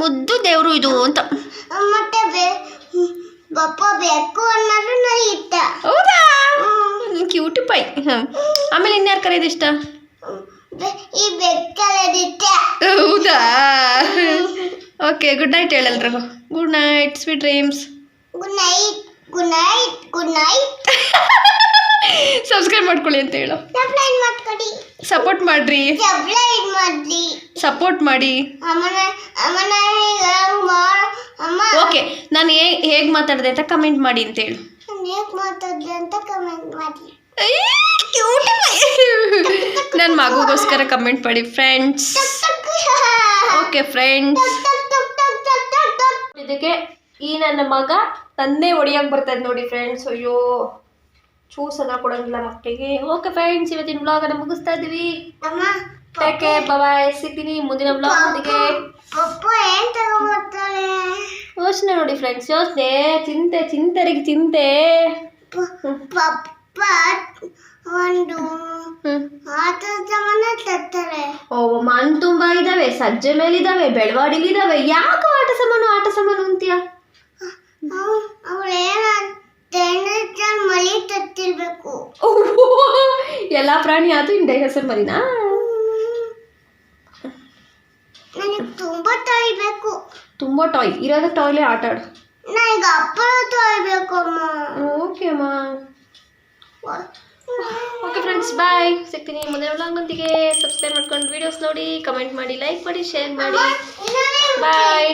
ಮುದ್ದು ದೇವರು ಇದು ಅಂತ. ಮತ್ತೆ ಬೇ ಬಪ್ಪ ಬೇಕು ಅನ್ನೋದು ನಾನು ಇಷ್ಟ ಹೌದಾ? Cutie pie. ಆಮೇಲೆ ಇನ್ಯಾರು ಕರೆಯೋದು ಇಷ್ಟ? ಈ ಬೆಕ್ಕಲ್ಲಿ ಇಷ್ಟ ಹೌದಾ? Okay good night ಹೇಳಲ್ರಿಗೂ good night sweet dreams good night good night good night subscribe ಮಾಡ್ಕೊಳ್ಳಿ ಅಂತ ಹೇಳು. ಸಪ್ಲೈನ್ ಮಾಡ್ಕೊಡಿ ಸಪೋರ್ಟ್ ಮಾಡ್ರಿ. ಸಪ್ಲೈನ್ ಮಾಡ್ಲಿ. ಸಪೋರ್ಟ್ ಮಾಡಿ. ಅಮ್ಮನ ಅಮ್ಮನ ಅಮ್ಮ. ಓಕೆ ನಾನು ಹೇ ಹೇಗೆ ಮಾತಾಡಿದೆ ಅಂತ ಕಮೆಂಟ್ ಮಾಡಿ ಅಂತ ಹೇಳು. ನಾನು ಹೇಗೆ ಮಾತಾಡ್ದೆ ಅಂತ ಕಮೆಂಟ್ ಮಾಡಿ. ನನ್ನ ಮಗುಗೋಸ್ಕರ ಕಮೆಂಟ್ ಮಾಡಿ ಫ್ರೆಂಡ್ಸ್ ಓಕೆ ಫ್ರೆಂಡ್ಸ್ ಇದಕ್ಕೆ ಈ ನನ್ನ ಮಗ ತಂದೆ ಹೊಡಿಯಕ್ಕೆ ಬರ್ತದೆ ನೋಡಿ ಫ್ರೆಂಡ್ಸ್ ಅಯ್ಯೋ ಚೂಸನ್ನ ಕೊಡಂಗಿಲ್ಲ ಮಕ್ಕಳಿಗೆ ಓಕೆ ಫ್ರೆಂಡ್ಸ್ ಇವತ್ತಿನ ಬ್ಲಾಗನ್ನು ಮುಗಿಸ್ತಾ ಇದ್ದೀವಿ. ಅಮ್ಮ ಟೇಕ್ ಕೇರ್ ಬಾಯ್ ಸಿಗ್ತೀನಿ ಮುಂದಿನ ಬ್ಲಾಗ್ ಒಂದಿಗೆ ಪಪ್ಪ ಏನ್ ತಗೊಂಬರ್ತಾಳೆ? ಯೋಚನೆ ನೋಡಿ ಫ್ರೆಂಡ್ಸ್ ಯೋಚನೆ. ಚಿಂತೆ ಚಿಂತೆರಿಗೆ ಚಿಂತೆ. ಪ- ಪಪ್ಪ ಒಂದು ಹ್ಮ್. ಆಟ ಸಾಮಾನ ತರ್ತಾರೆ. ಓ ಮನ್ ತುಂಬಾ ಇದಾವೆ ಸಜ್ಜೆ ಮೇಲಿದಾವೆ ಬೆಳವಾಡಿಲಿದಾವೆ. ಯಾಕೆ ಆಟ ಸಾಮಾನು ಆಟ ಸಾಮಾನು ಅಂತೀಯ? ಎಲ್ಲಾ ಪ್ರಾಣಿ ಆದ್ರೂ ಇಂಡ ಹೆಸರು ಮರಿನಾ ನನಗೆ ಟಾಯ್ ಬೇಕು. ತುಂಬಾ ಟಾಯ್ ಇರೋದ ಟಾಯ್ಲೆ ಆಟ ಆಡು. ನನಗೆ ಅಪ್ಪಳ ಬೇಕು ಅಮ್ಮ. ಓಕೆ ಅಮ್ಮ. ಓಕೆ ಫ್ರೆಂಡ್ಸ್ ಬಾಯ್ ಸಿಗ್ತೀನಿ ಮುಂದೆ ವ್ಲಾಗ್ನೊಂದಿಗೆ ಸಬ್ಸ್ಕ್ರೈಬ್ ಮಾಡ್ಕೊಂಡು ವಿಡಿಯೋಸ್ ನೋಡಿ ಕಮೆಂಟ್ ಮಾಡಿ ಲೈಕ್ ಮಾಡಿ ಶೇರ್ ಮಾಡಿ. ಬಾಯ್